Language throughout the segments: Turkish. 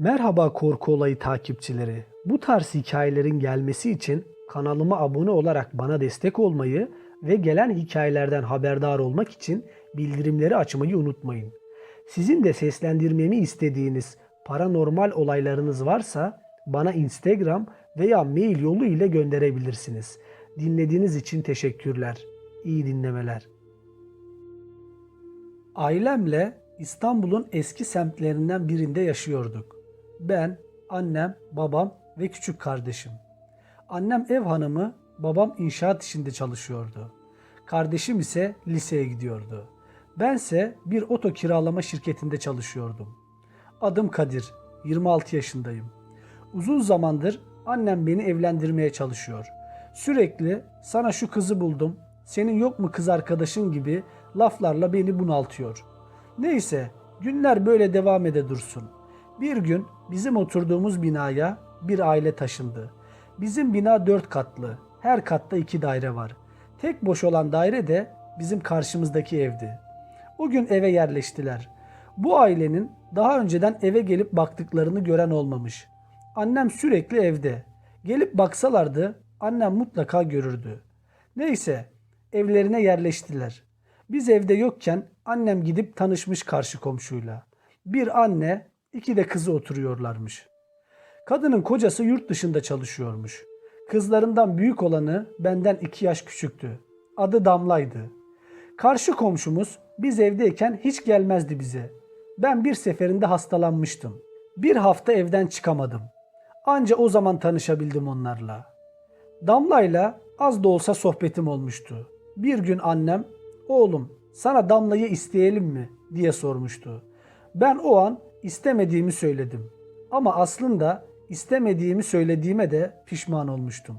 Merhaba korku olayı takipçileri. Bu tarz hikayelerin gelmesi için kanalıma abone olarak bana destek olmayı ve gelen hikayelerden haberdar olmak için bildirimleri açmayı unutmayın. Sizin de seslendirmemi istediğiniz paranormal olaylarınız varsa bana Instagram veya mail yolu ile gönderebilirsiniz. Dinlediğiniz için teşekkürler. İyi dinlemeler. Ailemle İstanbul'un eski semtlerinden birinde yaşıyorduk. Ben, annem, babam ve küçük kardeşim. Annem ev hanımı, babam inşaat işinde çalışıyordu. Kardeşim ise liseye gidiyordu. Bense bir oto kiralama şirketinde çalışıyordum. Adım Kadir, 26 yaşındayım. Uzun zamandır annem beni evlendirmeye çalışıyor. Sürekli sana şu kızı buldum, senin yok mu kız arkadaşın gibi laflarla beni bunaltıyor. Neyse günler böyle devam ede dursun. Bir gün bizim oturduğumuz binaya bir aile taşındı. Bizim bina dört katlı. Her katta iki daire var. Tek boş olan daire de bizim karşımızdaki evdi. O gün eve yerleştiler. Bu ailenin daha önceden eve gelip baktıklarını gören olmamış. Annem sürekli evde. Gelip baksalardı annem mutlaka görürdü. Neyse evlerine yerleştiler. Biz evde yokken annem gidip tanışmış karşı komşuyla. Bir anne, iki de kızı oturuyorlarmış. Kadının kocası yurt dışında çalışıyormuş. Kızlarından büyük olanı benden iki yaş küçüktü. Adı Damla'ydı. Karşı komşumuz biz evdeyken hiç gelmezdi bize. Ben bir seferinde hastalanmıştım. Bir hafta evden çıkamadım. Anca o zaman tanışabildim onlarla. Damla'yla az da olsa sohbetim olmuştu. Bir gün annem, oğlum sana Damla'yı isteyelim mi diye sormuştu. Ben o an istemediğimi söyledim. Ama aslında istemediğimi söylediğime de pişman olmuştum.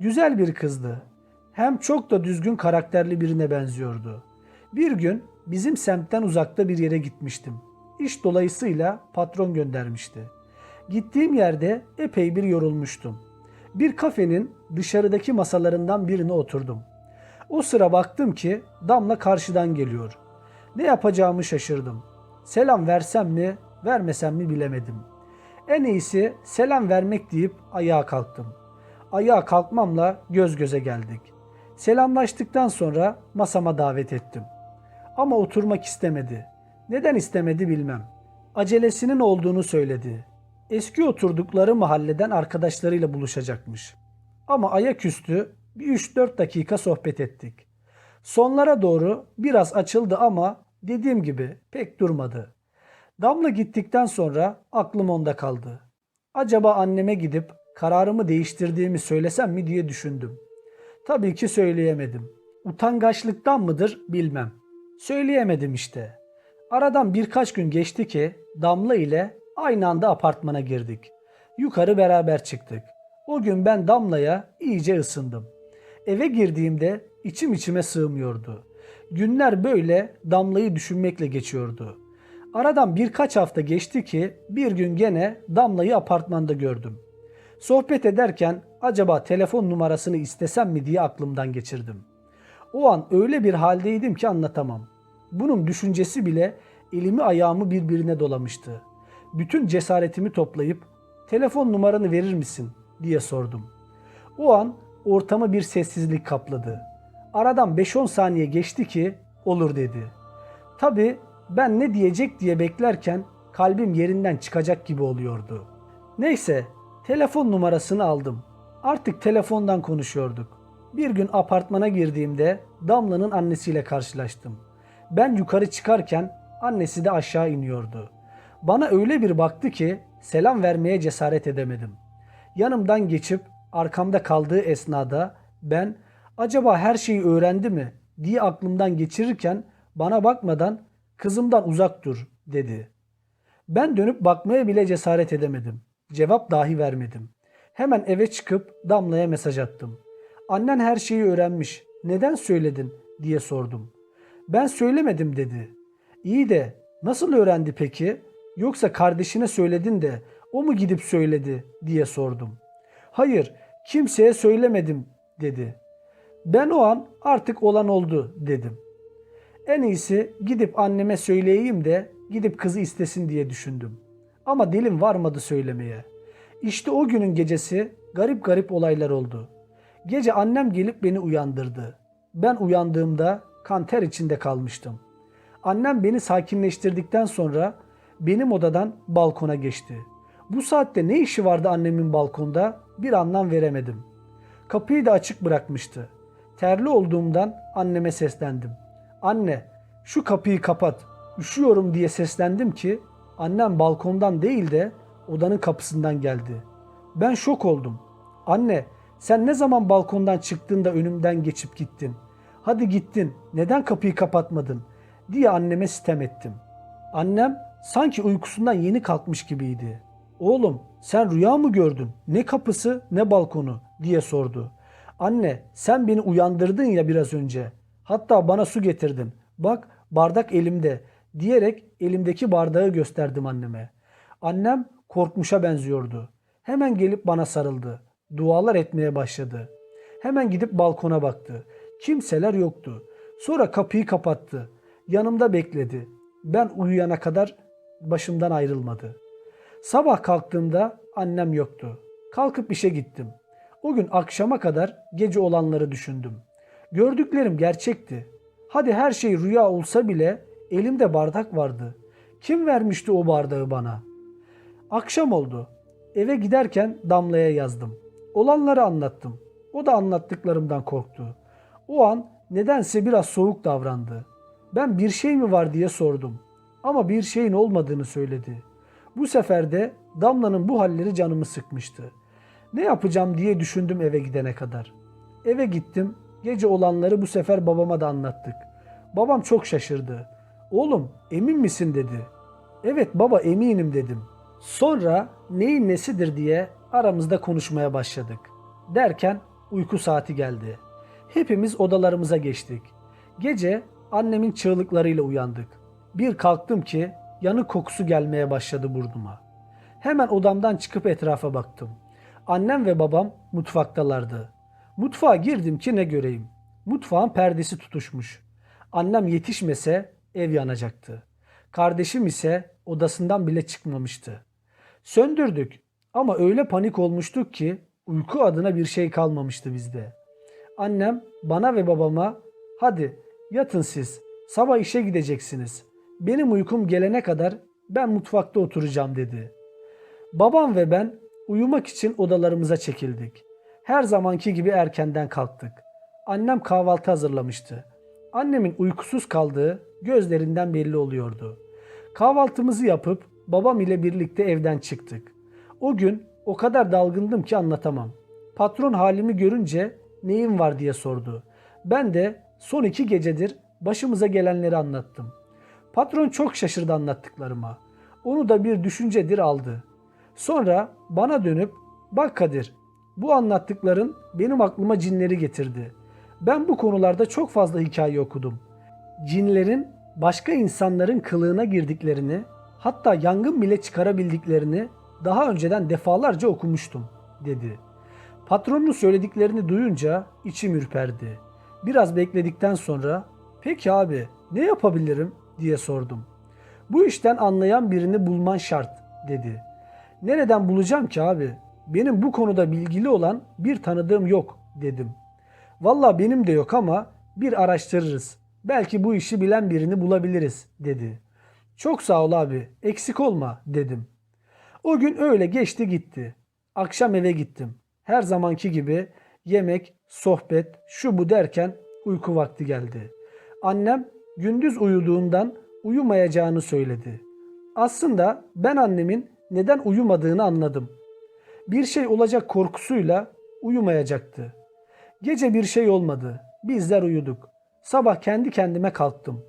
Güzel bir kızdı. Hem çok da düzgün karakterli birine benziyordu. Bir gün bizim semtten uzakta bir yere gitmiştim. İş dolayısıyla patron göndermişti. Gittiğim yerde epey bir yorulmuştum. Bir kafenin dışarıdaki masalarından birine oturdum. O sıra baktım ki Damla karşıdan geliyor. Ne yapacağımı şaşırdım. Selam versem mi, vermesem mi bilemedim. En iyisi selam vermek deyip ayağa kalktım. Ayağa kalkmamla göz göze geldik. Selamlaştıktan sonra masama davet ettim. Ama oturmak istemedi. Neden istemedi bilmem. Acelesinin olduğunu söyledi. Eski oturdukları mahalleden arkadaşlarıyla buluşacakmış. Ama ayaküstü bir 3-4 dakika sohbet ettik. Sonlara doğru biraz açıldı ama dediğim gibi pek durmadı. Damla gittikten sonra aklım onda kaldı. Acaba anneme gidip kararımı değiştirdiğimi söylesem mi diye düşündüm. Tabii ki söyleyemedim. Utangaçlıktan mıdır bilmem. Söyleyemedim işte. Aradan birkaç gün geçti ki Damla ile aynı anda apartmana girdik. Yukarı beraber çıktık. O gün ben Damla'ya iyice ısındım. Eve girdiğimde içim içime sığmıyordu. Günler böyle Damla'yı düşünmekle geçiyordu. Aradan birkaç hafta geçti ki bir gün gene Damla'yı apartmanda gördüm. Sohbet ederken acaba telefon numarasını istesem mi diye aklımdan geçirdim. O an öyle bir haldeydim ki anlatamam. Bunun düşüncesi bile elimi ayağımı birbirine dolamıştı. Bütün cesaretimi toplayıp telefon numaranı verir misin diye sordum. O an ortamı bir sessizlik kapladı. Aradan 5-10 saniye geçti ki olur dedi. Tabi ben ne diyecek diye beklerken kalbim yerinden çıkacak gibi oluyordu. Neyse telefon numarasını aldım. Artık telefondan konuşuyorduk. Bir gün apartmana girdiğimde Damla'nın annesiyle karşılaştım. Ben yukarı çıkarken annesi de aşağı iniyordu. Bana öyle bir baktı ki selam vermeye cesaret edemedim. Yanımdan geçip arkamda kaldığı esnada ben acaba her şeyi öğrendi mi diye aklımdan geçirirken bana bakmadan kızımdan uzak dur dedi. Ben dönüp bakmaya bile cesaret edemedim. Cevap dahi vermedim. Hemen eve çıkıp Damla'ya mesaj attım. Annen her şeyi öğrenmiş. Neden söyledin diye sordum. Ben söylemedim dedi. İyi de nasıl öğrendi peki? Yoksa kardeşine söyledin de o mu gidip söyledi diye sordum. Hayır, kimseye söylemedim dedi. Ben o an artık olan oldu dedim. En iyisi gidip anneme söyleyeyim de gidip kızı istesin diye düşündüm. Ama dilim varmadı söylemeye. İşte o günün gecesi garip garip olaylar oldu. Gece annem gelip beni uyandırdı. Ben uyandığımda kan ter içinde kalmıştım. Annem beni sakinleştirdikten sonra benim odadan balkona geçti. Bu saatte ne işi vardı annemin balkonda bir anlam veremedim. Kapıyı da açık bırakmıştı. Terli olduğumdan anneme seslendim. Anne şu kapıyı kapat üşüyorum diye seslendim ki annem balkondan değil de odanın kapısından geldi. Ben şok oldum. Anne sen ne zaman balkondan çıktın da önümden geçip gittin? Hadi gittin neden kapıyı kapatmadın diye anneme sitem ettim. Annem sanki uykusundan yeni kalkmış gibiydi. Oğlum sen rüya mı gördün? Ne kapısı ne balkonu diye sordu. Anne sen beni uyandırdın ya biraz önce. Hatta bana su getirdin. Bak bardak elimde diyerek elimdeki bardağı gösterdim anneme. Annem korkmuşa benziyordu. Hemen gelip bana sarıldı. Dualar etmeye başladı. Hemen gidip balkona baktı. Kimseler yoktu. Sonra kapıyı kapattı. Yanımda bekledi. Ben uyuyana kadar başımdan ayrılmadı. Sabah kalktığımda annem yoktu. Kalkıp işe gittim. O gün akşama kadar gece olanları düşündüm. Gördüklerim gerçekti. Hadi her şey rüya olsa bile elimde bardak vardı. Kim vermişti o bardağı bana? Akşam oldu. Eve giderken Damla'ya yazdım. Olanları anlattım. O da anlattıklarımdan korktu. O an nedense biraz soğuk davrandı. Ben bir şey mi var diye sordum. Ama bir şeyin olmadığını söyledi. Bu sefer de Damla'nın bu halleri canımı sıkmıştı. Ne yapacağım diye düşündüm eve gidene kadar. Eve gittim. Gece olanları bu sefer babama da anlattık. Babam çok şaşırdı. Oğlum emin misin dedi. Evet baba eminim dedim. Sonra neyin nesidir diye aramızda konuşmaya başladık. Derken uyku saati geldi. Hepimiz odalarımıza geçtik. Gece annemin çığlıklarıyla uyandık. Bir kalktım ki yanık kokusu gelmeye başladı burnuma. Hemen odamdan çıkıp etrafa baktım. Annem ve babam mutfaktalardı. Mutfağa girdim ki ne göreyim. Mutfağın perdesi tutuşmuş. Annem yetişmese ev yanacaktı. Kardeşim ise odasından bile çıkmamıştı. Söndürdük ama öyle panik olmuştuk ki uyku adına bir şey kalmamıştı bizde. Annem bana ve babama hadi yatın siz sabah işe gideceksiniz. Benim uykum gelene kadar ben mutfakta oturacağım dedi. Babam ve ben uyumak için odalarımıza çekildik. Her zamanki gibi erkenden kalktık. Annem kahvaltı hazırlamıştı. Annemin uykusuz kaldığı gözlerinden belli oluyordu. Kahvaltımızı yapıp babam ile birlikte evden çıktık. O gün o kadar dalgındım ki anlatamam. Patron halimi görünce neyin var diye sordu. Ben de son iki gecedir başımıza gelenleri anlattım. Patron çok şaşırdı anlattıklarıma. Onu da bir düşüncedir aldı. Sonra bana dönüp bak Kadir bu anlattıkların benim aklıma cinleri getirdi. Ben bu konularda çok fazla hikaye okudum. Cinlerin başka insanların kılığına girdiklerini hatta yangın bile çıkarabildiklerini daha önceden defalarca okumuştum dedi. Patronun söylediklerini duyunca içim ürperdi. Biraz bekledikten sonra peki abi ne yapabilirim diye sordum. Bu işten anlayan birini bulman şart dedi. Nereden bulacağım ki abi? Benim bu konuda bilgili olan bir tanıdığım yok dedim. Valla benim de yok ama bir araştırırız. Belki bu işi bilen birini bulabiliriz dedi. Çok sağ ol abi eksik olma dedim. O gün öyle geçti gitti. Akşam eve gittim. Her zamanki gibi yemek, sohbet, şu bu derken uyku vakti geldi. Annem gündüz uyuduğundan uyumayacağını söyledi. Aslında ben annemin neden uyumadığını anladım. Bir şey olacak korkusuyla uyumayacaktı. Gece bir şey olmadı. Bizler uyuduk. Sabah kendi kendime kalktım.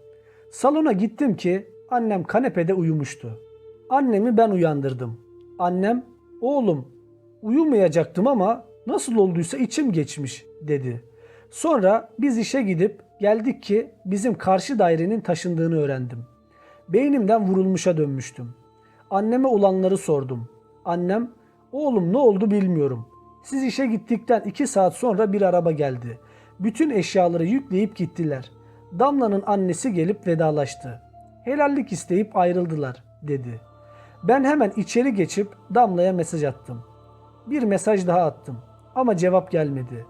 Salona gittim ki annem kanepede uyumuştu. Annemi ben uyandırdım. Annem, oğlum uyumayacaktım ama nasıl olduysa içim geçmiş dedi. Sonra biz işe gidip geldik ki bizim karşı dairenin taşındığını öğrendim. Beynimden vurulmuşa dönmüştüm. Anneme olanları sordum. Annem, oğlum ne oldu bilmiyorum. Siz işe gittikten iki saat sonra bir araba geldi. Bütün eşyaları yükleyip gittiler. Damla'nın annesi gelip vedalaştı. Helallik isteyip ayrıldılar dedi. Ben hemen içeri geçip Damla'ya mesaj attım. Bir mesaj daha attım ama cevap gelmedi.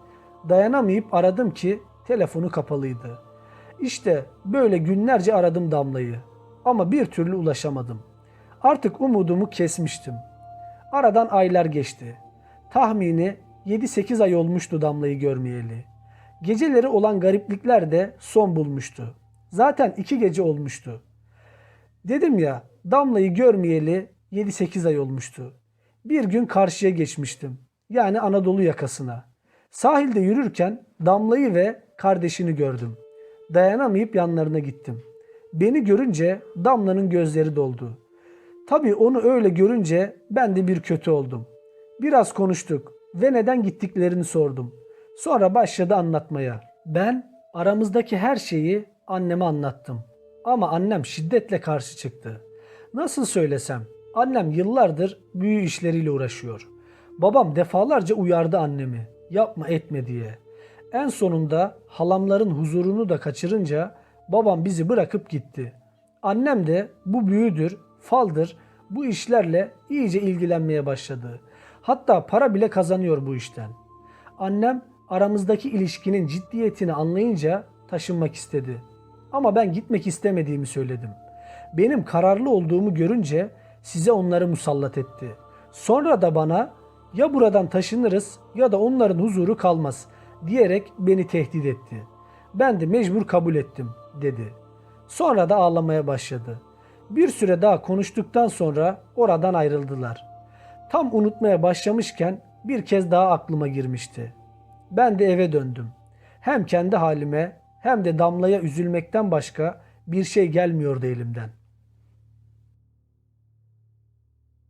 Dayanamayıp aradım ki telefonu kapalıydı. İşte böyle günlerce aradım Damla'yı ama bir türlü ulaşamadım. Artık umudumu kesmiştim. Aradan aylar geçti. Tahmini 7-8 ay olmuştu Damla'yı görmeyeli. Geceleri olan gariplikler de son bulmuştu. Zaten iki gece olmuştu. Dedim ya Damla'yı görmeyeli 7-8 ay olmuştu. Bir gün karşıya geçmiştim. Yani Anadolu yakasına. Sahilde yürürken Damla'yı ve kardeşini gördüm. Dayanamayıp yanlarına gittim. Beni görünce Damla'nın gözleri doldu. Tabii onu öyle görünce ben de bir kötü oldum. Biraz konuştuk ve neden gittiklerini sordum. Sonra başladı anlatmaya. Ben aramızdaki her şeyi anneme anlattım. Ama annem şiddetle karşı çıktı. Nasıl söylesem, annem yıllardır büyü işleriyle uğraşıyor. Babam defalarca uyardı annemi, yapma etme diye. En sonunda halamların huzurunu da kaçırınca babam bizi bırakıp gitti. Annem de bu büyüdür, faldır, bu işlerle iyice ilgilenmeye başladı. Hatta para bile kazanıyor bu işten. Annem aramızdaki ilişkinin ciddiyetini anlayınca taşınmak istedi. Ama ben gitmek istemediğimi söyledim. Benim kararlı olduğumu görünce size onları musallat etti. Sonra da bana ya buradan taşınırız ya da onların huzuru kalmaz diyerek beni tehdit etti. Ben de mecbur kabul ettim dedi. Sonra da ağlamaya başladı. Bir süre daha konuştuktan sonra oradan ayrıldılar. Tam unutmaya başlamışken bir kez daha aklıma girmişti. Ben de eve döndüm. Hem kendi halime hem de Damla'ya üzülmekten başka bir şey gelmiyordu elimden.